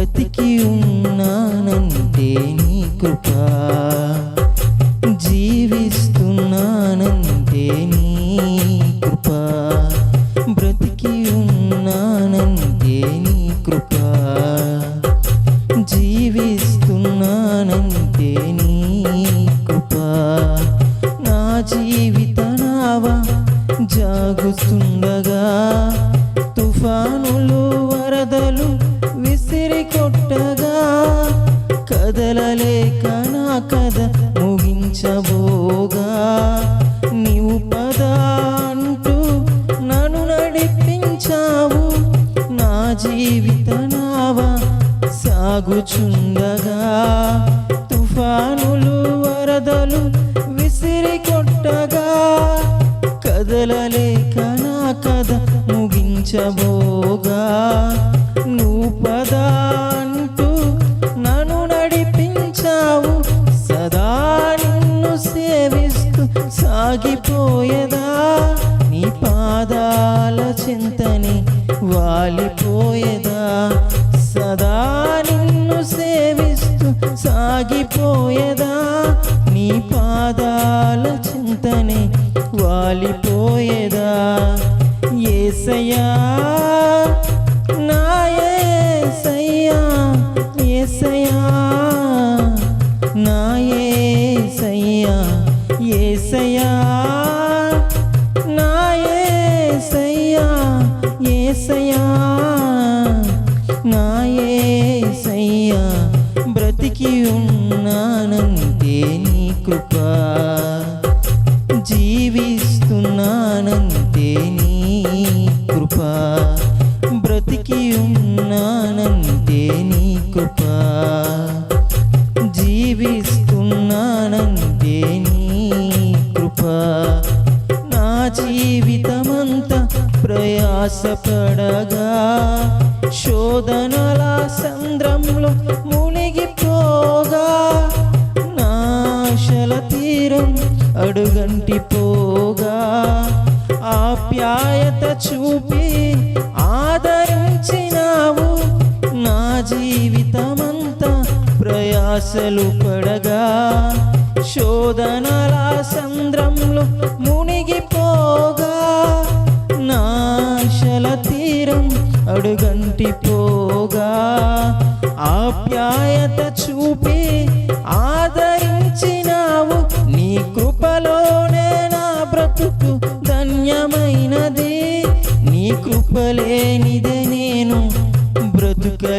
బ్రతికి ఉన్నానంటే నీ కృప. జీవిస్తున్నానంటే నీ కృప. బ్రతికి ఉన్నానంటే నీ కృప. జీవిస్తున్నానంటే నీ కృప. నా జీవిత నావా జాగుతుండగా తుఫానులు లేక నా కథ ముగించబోగా. నీవు పద అంటూ నన్ను నడిపించావు. నా జీవిత నావా సాగుచుండగా. తుఫానులు వరదలు విసిరి కొట్టగా. కదలలేక నా కథ ముగించబోగా. నువ్వు పదా ఆగిపోయేదా? నీ పాదాల చింతని వాలిపోయేదా? సదా నిన్ను సేవిస్తూ సాగిపోయేదా? నీ పాదాల చింతని వాలిపోయేదా? ఏసయ్యా నా ఏసయ్యా ఏసయ్యా నా ఏసయ్యా ఏసయ్యా. ఏసయ్యా నా ఏసయ్యా బ్రతికి ఉన్నానంటే నీ కృప. జీవిస్తున్నానంటే నీ కృపా. బ్రతికి ఉన్నానంటే నీ జీవితమంతా ప్రయాసపడగా. శోధనల సంద్రంలో మునిగిపోగా. నాశల తీరం అడుగంటి పోగా ఆప్యాయత చూపి ఆదరించినావు. నా జీవితమంతా ప్రయాసలు పడగా. శోధనల సంద్రంలో అడుగంటి పోగా ఆప్యాయత చూపి ఆదరించినావు. నీ కృపలోనే నా బ్రతుకు ధన్యమైనది. నీ కృపలేనిదే నేను బ్రతుక